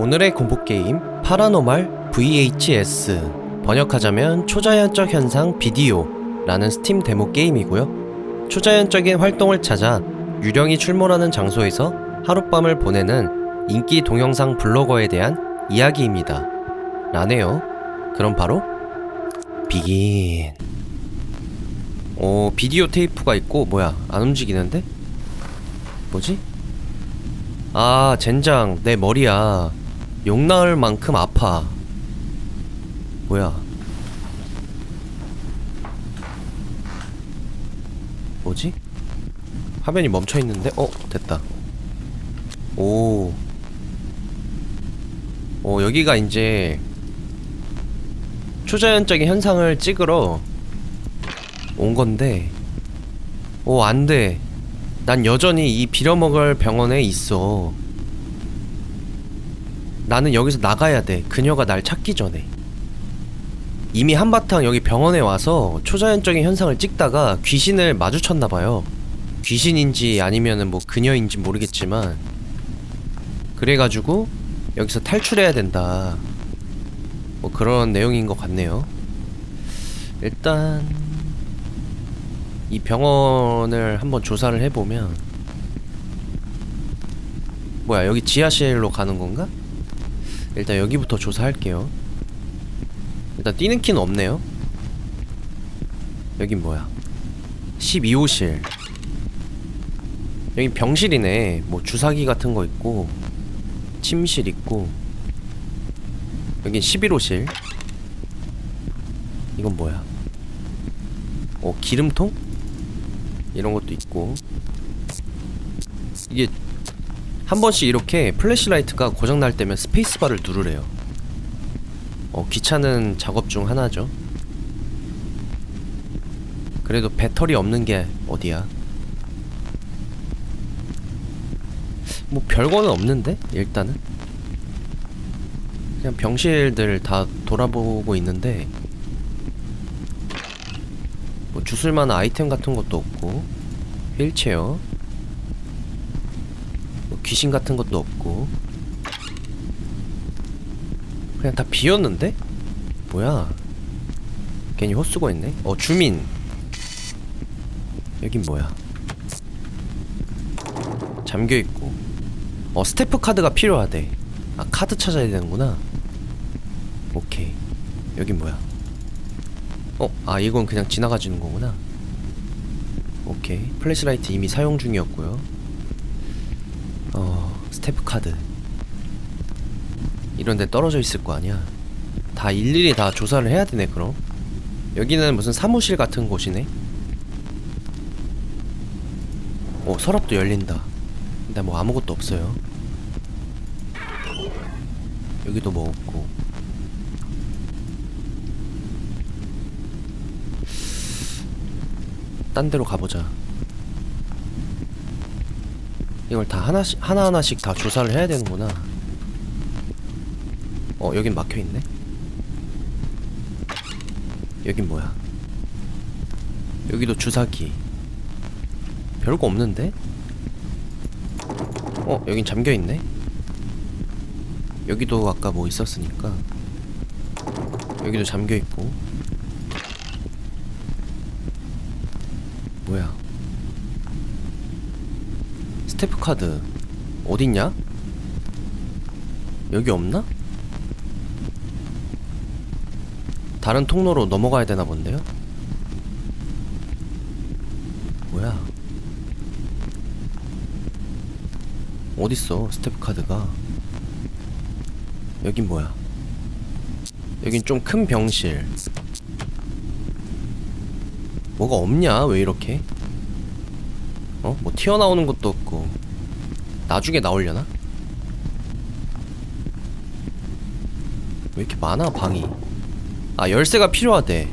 오늘의 공포게임 파라노말 VHS 번역하자면 초자연적 현상 비디오 라는 스팀 데모 게임이고요. 초자연적인 활동을 찾아 유령이 출몰하는 장소에서 하룻밤을 보내는 인기 동영상 블로거에 대한 이야기입니다. 라네요. 그럼 바로 비긴. 오 비디오 테이프가 있고 뭐야 안 움직이는데? 뭐지? 아 젠장 내 머리야 욕 나을 만큼 아파. 뭐야? 뭐지? 화면이 멈춰있는데? 어 됐다. 오. 오, 여기가 이제 초자연적인 현상을 찍으러 온 건데 오 안돼. 난 여전히 이 빌어먹을 병원에 있어 나는 여기서 나가야 돼. 그녀가 날 찾기 전에. 이미 한바탕 여기 병원에 와서 초자연적인 현상을 찍다가 귀신을 마주쳤나봐요. 귀신인지 아니면은 뭐 그녀인지 모르겠지만. 그래가지고 여기서 탈출해야 된다. 뭐 그런 내용인 것 같네요. 일단 이 병원을 한번 조사를 해보면 뭐야 여기 지하실로 가는 건가? 일단 여기부터 조사할게요. 일단 뛰는 키는 없네요. 여긴 뭐야? 12호실. 여기 병실이네. 뭐 주사기 같은 거 있고 침실 있고. 여긴 11호실. 이건 뭐야? 어 기름통? 이런 것도 있고. 이게 한 번씩 이렇게 플래시라이트가 고장날 때면 스페이스바를 누르래요. 어 귀찮은 작업 중 하나죠. 그래도 배터리 없는 게 어디야? 뭐 별거는 없는데 일단은? 그냥 병실들 다 돌아보고 있는데 뭐 주술 만한 아이템 같은 것도 없고 휠체어. 뭐 귀신 같은 것도 없고. 그냥 다 비었는데? 뭐야? 괜히 헛수고 있네. 어 주민. 여긴 뭐야? 잠겨있고. 어 스태프 카드가 필요하대. 아 카드 찾아야 되는구나. 오케이. 여긴 뭐야? 어? 아 이건 그냥 지나가지는 거구나. 오케이. 플래시라이트 이미 사용 중이었고요. 어 스태프 카드. 이런 데 떨어져 있을 거 아니야. 다 일일이 다 조사를 해야 되네 그럼. 여기는 무슨 사무실 같은 곳이네? 오 서랍도 열린다. 근데 뭐 아무것도 없어요. 여기도 뭐 없고. 딴 데로 가보자. 이걸 다 하나씩 하나하나씩 다 조사를 해야 되는구나. 어, 여긴 막혀 있네. 여긴 뭐야? 여기도 주사기. 별거 없는데? 어, 여긴 잠겨 있네. 여기도 아까 뭐 있었으니까. 여기도 잠겨 있고. 뭐야? 스태프 카드 어딨냐? 여기 없나? 다른 통로로 넘어가야 되나 본데요? 뭐야? 어딨어 스태프 카드가? 여긴 뭐야? 여긴 좀 큰 병실 뭐가 없냐? 왜 이렇게? 어? 뭐 튀어나오는 것도 없고 나중에 나오려나? 왜 이렇게 많아 방이 아 열쇠가 필요하대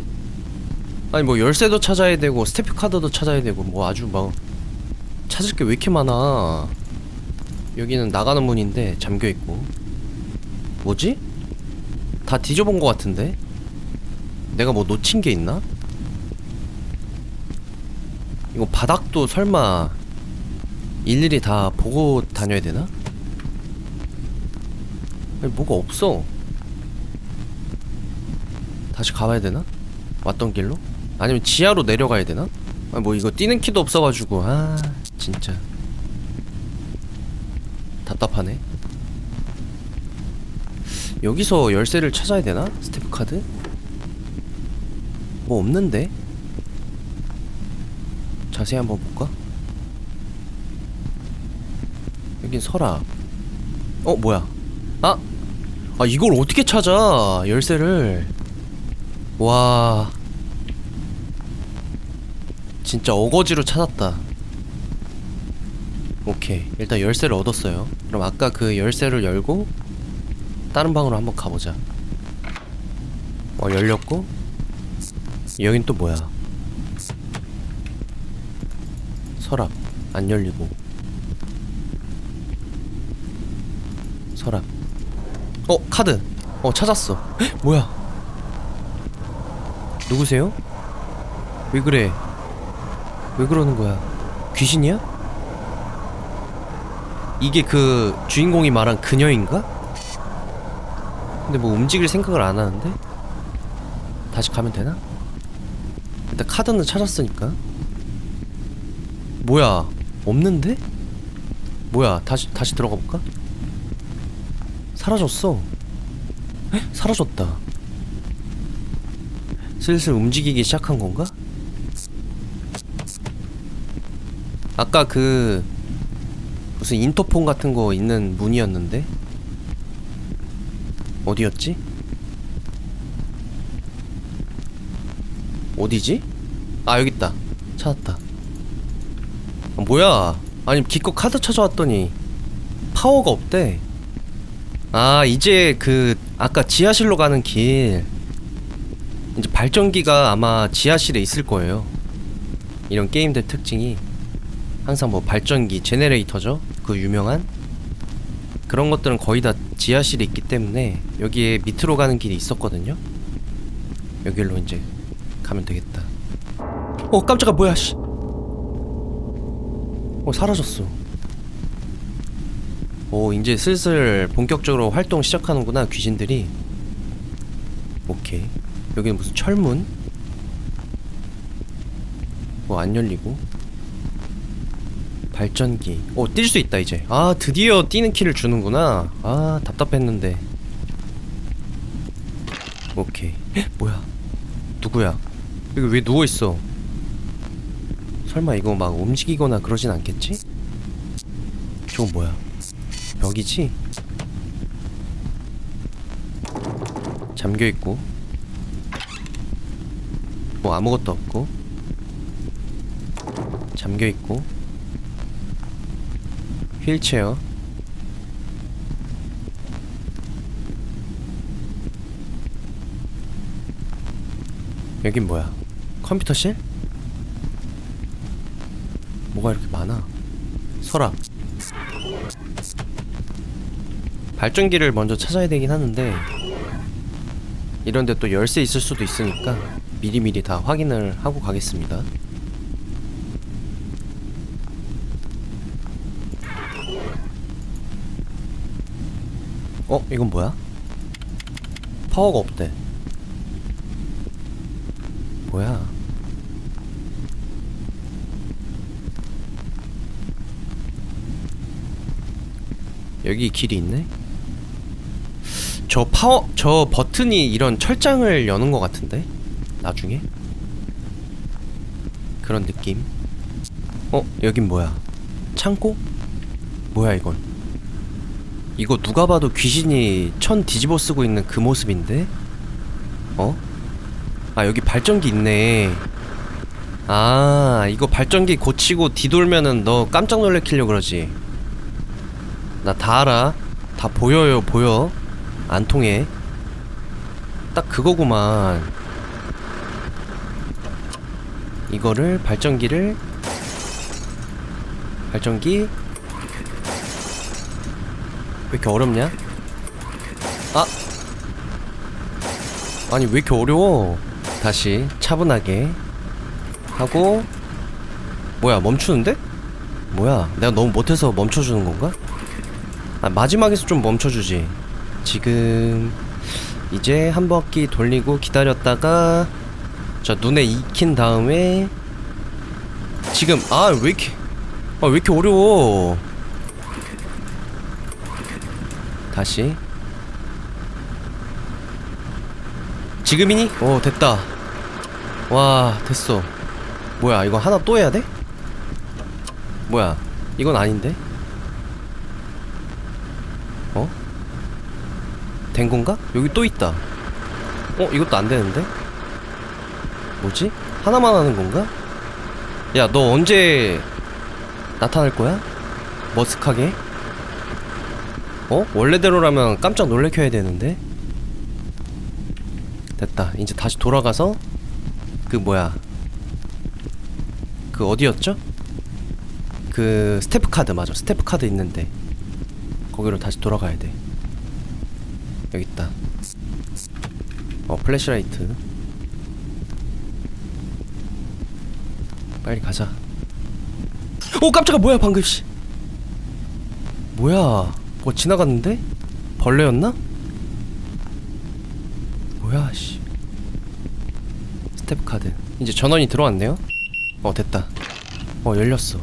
아니 뭐 열쇠도 찾아야 되고 스태프 카드도 찾아야 되고 뭐 아주 뭐 찾을 게 왜 이렇게 많아 여기는 나가는 문인데 잠겨있고 뭐지? 다 뒤져본 것 같은데? 내가 뭐 놓친 게 있나? 이거 바닥도 설마 일일이 다 보고 다녀야 되나? 아니 뭐가 없어 다시 가봐야 되나? 왔던 길로? 아니면 지하로 내려가야 되나? 아 뭐 이거 뛰는 키도 없어가지고 아 진짜 답답하네 여기서 열쇠를 찾아야 되나? 스태프 카드? 뭐 없는데? 자세히 한번 볼까? 여긴 서랍 어 뭐야? 아! 아 이걸 어떻게 찾아 열쇠를? 와. 진짜 어거지로 찾았다. 오케이. 일단 열쇠를 얻었어요. 그럼 아까 그 열쇠를 열고 다른 방으로 한번 가보자. 어 열렸고? 여긴 또 뭐야 서랍 안 열리고 서랍 어 카드 어 찾았어 헉, 뭐야 누구세요? 왜 그래 왜 그러는 거야 귀신이야? 이게 그 주인공이 말한 그녀인가? 근데 뭐 움직일 생각을 안 하는데? 다시 가면 되나? 일단 카드는 찾았으니까 뭐야 없는데? 뭐야 다시 다시 들어가 볼까? 사라졌어 헉, 사라졌다 슬슬 움직이기 시작한 건가? 아까 그 무슨 인터폰 같은 거 있는 문이었는데 어디였지? 어디지? 아 여기 있다 찾았다 아, 뭐야? 아니 기껏 카드 찾아왔더니 파워가 없대. 아 이제 그 아까 지하실로 가는 길. 이제 발전기가 아마 지하실에 있을 거예요. 이런 게임들 특징이 항상 뭐 발전기 제네레이터죠? 그 유명한? 그런 것들은 거의 다 지하실에 있기 때문에 여기에 밑으로 가는 길이 있었거든요. 여기로 이제 가면 되겠다. 어 깜짝아 뭐야 씨. 어 사라졌어. 오 이제 슬슬 본격적으로 활동 시작하는구나 귀신들이. 오케이. 여기는 무슨 철문? 뭐 안 열리고. 발전기. 오뛸 수 있다 이제. 아 드디어 뛰는 키를 주는구나. 아 답답했는데. 오케이. 헉, 뭐야? 누구야? 여기 왜 누워있어 설마 이거 막 움직이거나 그러진 않겠지? 저건 뭐야 벽이지? 잠겨있고 뭐 아무것도 없고 잠겨있고 휠체어 여긴 뭐야 컴퓨터실? 뭐가 이렇게 많아 서랍 발전기를 먼저 찾아야 되긴 하는데 이런데 또 열쇠 있을 수도 있으니까 미리미리 다 확인을 하고 가겠습니다 어? 이건 뭐야? 파워가 없대 뭐야 여기 길이 있네? 저 파워 저 버튼이 이런 철장을 여는 것 같은데? 나중에? 그런 느낌. 어 여긴 뭐야? 창고? 뭐야 이건? 이거 누가 봐도 귀신이 천 뒤집어 쓰고 있는 그 모습인데? 어? 아 여기 발전기 있네. 아 이거 발전기 고치고 뒤돌면은 너 깜짝 놀래키려 그러지 나 다 알아. 다 보여요 보여. 안 통해. 딱 그거구만. 이거를 발전기를 발전기? 왜 이렇게 어렵냐? 아! 아니 왜 이렇게 어려워? 다시 차분하게 하고. 뭐야 멈추는데? 뭐야 내가 너무 못해서 멈춰주는 건가? 아 마지막에서 좀 멈춰주지 지금 이제 한 바퀴 돌리고 기다렸다가 자 눈에 익힌 다음에 지금 아 왜 이렇게 아 왜 이렇게 어려워 다시 지금이니? 오 됐다 와 됐어 뭐야 이거 하나 또 해야 돼? 뭐야 이건 아닌데? 어? 된 건가? 여기 또 있다 어 이것도 안 되는데? 뭐지? 하나만 하는 건가? 야 너 언제 나타날 거야? 머쓱하게? 어? 원래대로라면 깜짝 놀래켜야 되는데? 됐다. 이제 다시 돌아가서 그 뭐야? 그 어디였죠? 그 스태프 카드 맞아. 스태프 카드 있는데 거기로 다시 돌아가야 돼. 여기 있다. 어 플래시라이트. 빨리 가자. 오 깜짝아 뭐야 방금 씨. 뭐야? 뭐 지나갔는데? 벌레였나? 뭐야 씨. 스텝 카드. 이제 전원이 들어왔네요. 어 됐다. 어 열렸어.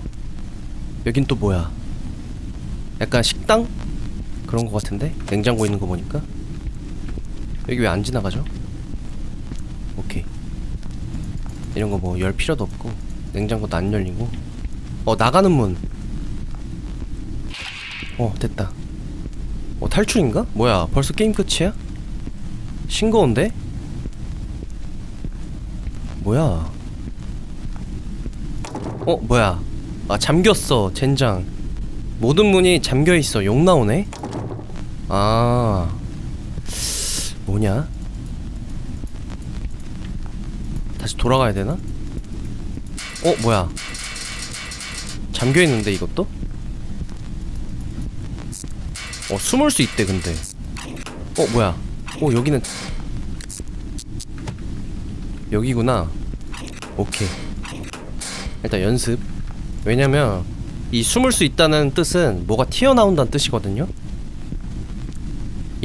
여긴 또 뭐야? 약간 식당 그런 거 같은데 냉장고 있는 거 보니까 여기 왜 안 지나가죠? 오케이. 이런 거 뭐 열 필요도 없고 냉장고도 안 열리고 어 나가는 문. 어 됐다. 어 탈출인가? 뭐야 벌써 게임 끝이야? 싱거운데? 뭐야? 어 뭐야? 아 잠겼어 젠장. 모든 문이 잠겨 있어. 욕 나오네. 아 뭐냐? 다시 돌아가야 되나? 어 뭐야? 잠겨 있는데 이것도? 어 숨을 수 있대 근데. 어 뭐야? 어 여기는 여기구나. 오케이. 일단 연습. 왜냐면 이 숨을 수 있다는 뜻은 뭐가 튀어나온다는 뜻이거든요.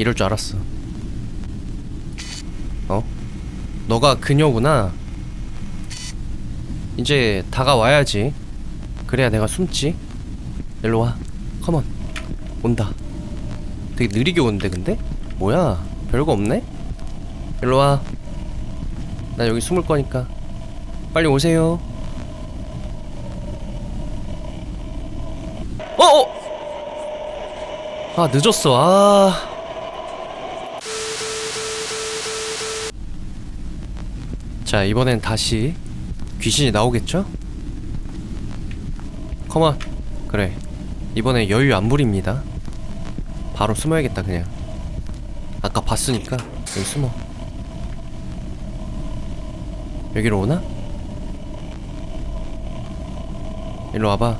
이럴 줄 알았어. 어? 너가 그녀구나. 이제 다가와야지. 그래야 내가 숨지. 일로 와. 컴온. 온다. 되게 느리게 오는데 근데? 뭐야? 별거 없네? 일로 와. 나 여기 숨을 거니까. 빨리 오세요. 어, 어! 아, 늦었어. 아. 자, 이번엔 다시 귀신이 나오겠죠? 컴온. 그래. 이번에 여유 안 부립니다. 바로 숨어야겠다, 그냥. 아까 봤으니까 여기 숨어. 여기로 오나? 일로 와봐.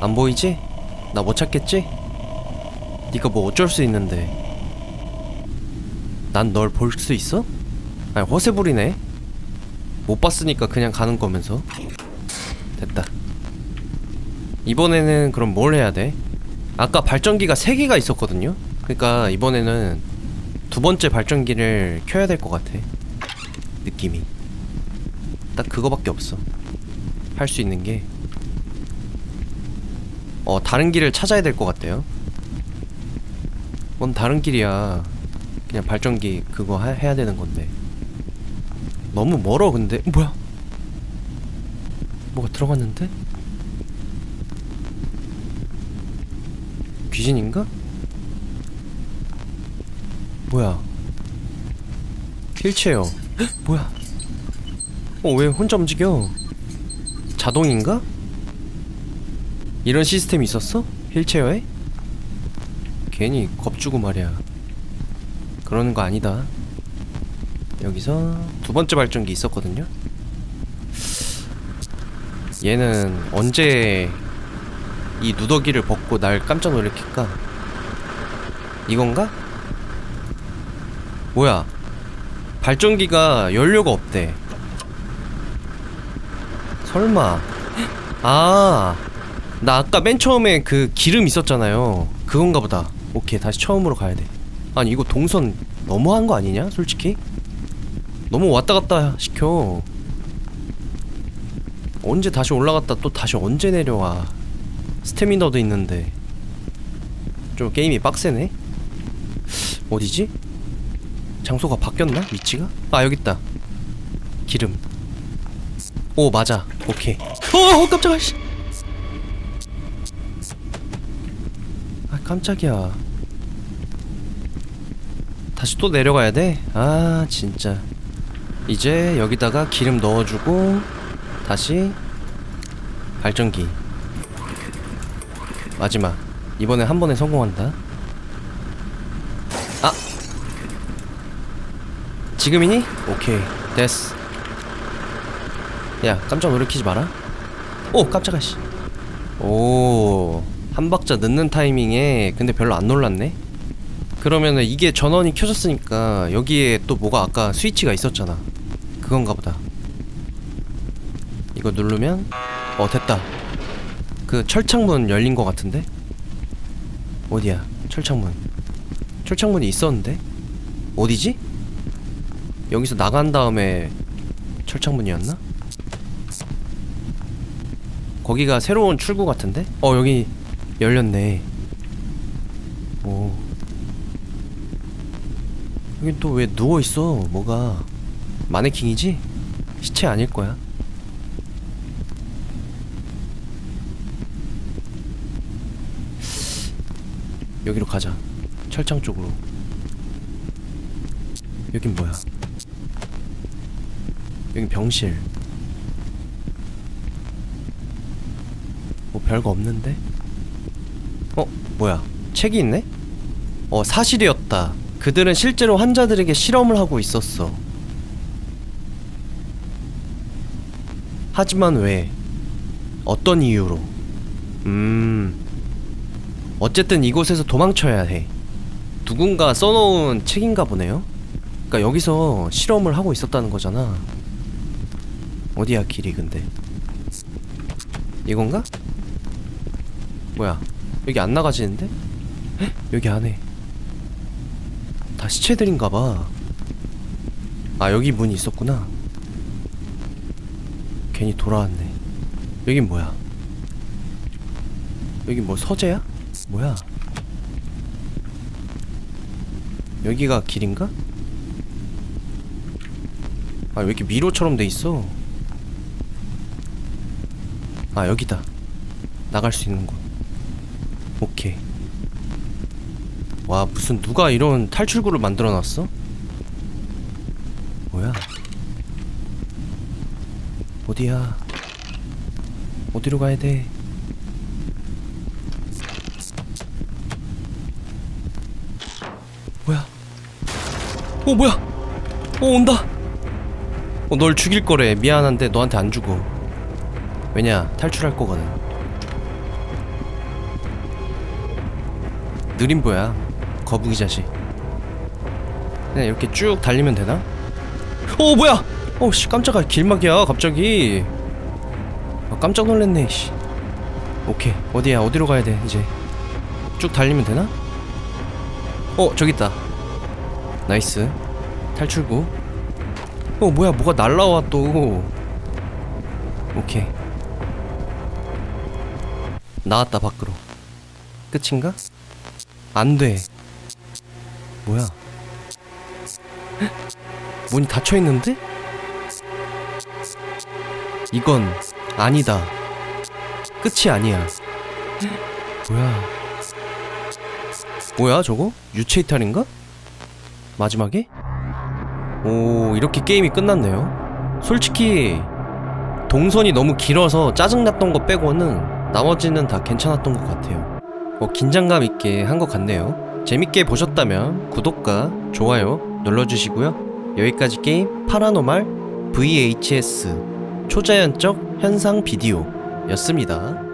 안 보이지? 나 못 찾겠지? 네가 뭐 어쩔 수 있는데. 난 널 볼 수 있어? 아니 허세 부리네. 못 봤으니까 그냥 가는 거면서. 됐다. 이번에는 그럼 뭘 해야 돼? 아까 발전기가 3개가 있었거든요? 그러니까 이번에는 두 번째 발전기를 켜야 될 것 같아. 느낌이. 딱 그거밖에 없어. 할 수 있는 게. 어, 다른 길을 찾아야 될 것 같아요. 뭔 다른 길이야. 그냥 발전기 그거 하, 해야 되는 건데. 너무 멀어, 근데. 뭐야? 뭐가 들어갔는데? 귀신인가? 뭐야? 휠체어. 헉, 뭐야? 어, 왜 혼자 움직여? 자동인가? 이런 시스템이 있었어? 휠체어에? 괜히 겁주고 말이야. 그러는 거 아니다. 여기서 두 번째 발전기 있었거든요? 얘는 언제 이 누더기를 벗고 날 깜짝 놀래킬까? 이건가? 뭐야? 발전기가 연료가 없대. 설마. 아, 나 아까 맨 처음에 그 기름 있었잖아요. 그건가 보다. 오케이 다시 처음으로 가야 돼 아니 이거 동선 너무한 거 아니냐 솔직히 너무 왔다 갔다 시켜 언제 다시 올라갔다 또 다시 언제 내려와 스태미너도 있는데 좀 게임이 빡세네 어디지? 장소가 바뀌었나? 위치가? 아 여기 있다 기름 오 맞아 오케이 어, 어 깜짝아 씨. 아 깜짝이야 다시 또 내려가야 돼? 아 진짜 이제 여기다가 기름 넣어주고 다시 발전기. 마지막. 이번에 한 번에 성공한다. 아! 지금이니? 오케이. 됐어. 야 깜짝 놀래키지 마라. 오 깜짝아 씨오한 박자 늦는 타이밍에 근데 별로 안 놀랐네. 그러면은 이게 전원이 켜졌으니까 여기에 또 뭐가 아까 스위치가 있었잖아 그건가 보다. 이거 누르면 어 됐다. 그 철창문 열린 거 같은데? 어디야? 철창문. 철창문이 있었는데? 어디지? 여기서 나간 다음에 철창문이었나? 거기가 새로운 출구 같은데? 어 여기 열렸네. 오. 여긴 또 왜 누워있어 뭐가 마네킹이지? 시체 아닐 거야 여기로 가자 철창 쪽으로 여긴 뭐야 여긴 병실 뭐 별거 없는데? 어? 뭐야 책이 있네? 어 사실이었다 그들은 실제로 환자들에게 실험을 하고 있었어 하지만 왜? 어떤 이유로? 음... 어쨌든 이곳에서 도망쳐야 해. 누군가 써놓은 책인가 보네요. 그러니까 여기서 실험을 하고 있었다는 거잖아. 어디야 길이 근데? 이건가? 뭐야? 여기 안 나가지는데? 헉, 여기 안에 다 시체들인가 봐. 아 여기 문이 있었구나. 괜히 돌아왔네. 여긴 뭐야? 여기 뭐 서재야? 뭐야? 여기가 길인가? 아, 왜 이렇게 미로처럼 돼 있어? 아, 여기다. 나갈 수 있는 곳. 오케이. 와, 무슨 누가 이런 탈출구를 만들어 놨어? 뭐야? 어디야? 어디로 가야 돼? 뭐야? 어 뭐야? 어 온다. 어 널 죽일 거래. 미안한데 너한테 안 죽어. 왜냐? 탈출할 거거든. 느림보야. 거북이 자식. 그냥 이렇게 쭉 달리면 되나? 어 뭐야? 어씨 깜짝아 길막이야 갑자기. 아, 깜짝 놀랐네. 씨. 오케이 어디야 어디로 가야 돼 이제 쭉 달리면 되나? 어 저기 있다 나이스 탈출구 어 뭐야 뭐가 날라와 또 오케이 나왔다 밖으로 끝인가? 안돼 뭐야 헉? 문이 닫혀있는데? 이건 아니다. 끝이 아니야. 헉, 뭐야? 뭐야 저거? 유체 이탈인가? 마지막에? 오 이렇게 게임이 끝났네요. 솔직히 동선이 너무 길어서 짜증났던 거 빼고는 나머지는 다 괜찮았던 것 같아요. 뭐 긴장감 있게 한 것 같네요. 재밌게 보셨다면 구독과 좋아요 눌러주시고요. 여기까지 게임 파라노말 VHS 초자연적 현상 비디오 였습니다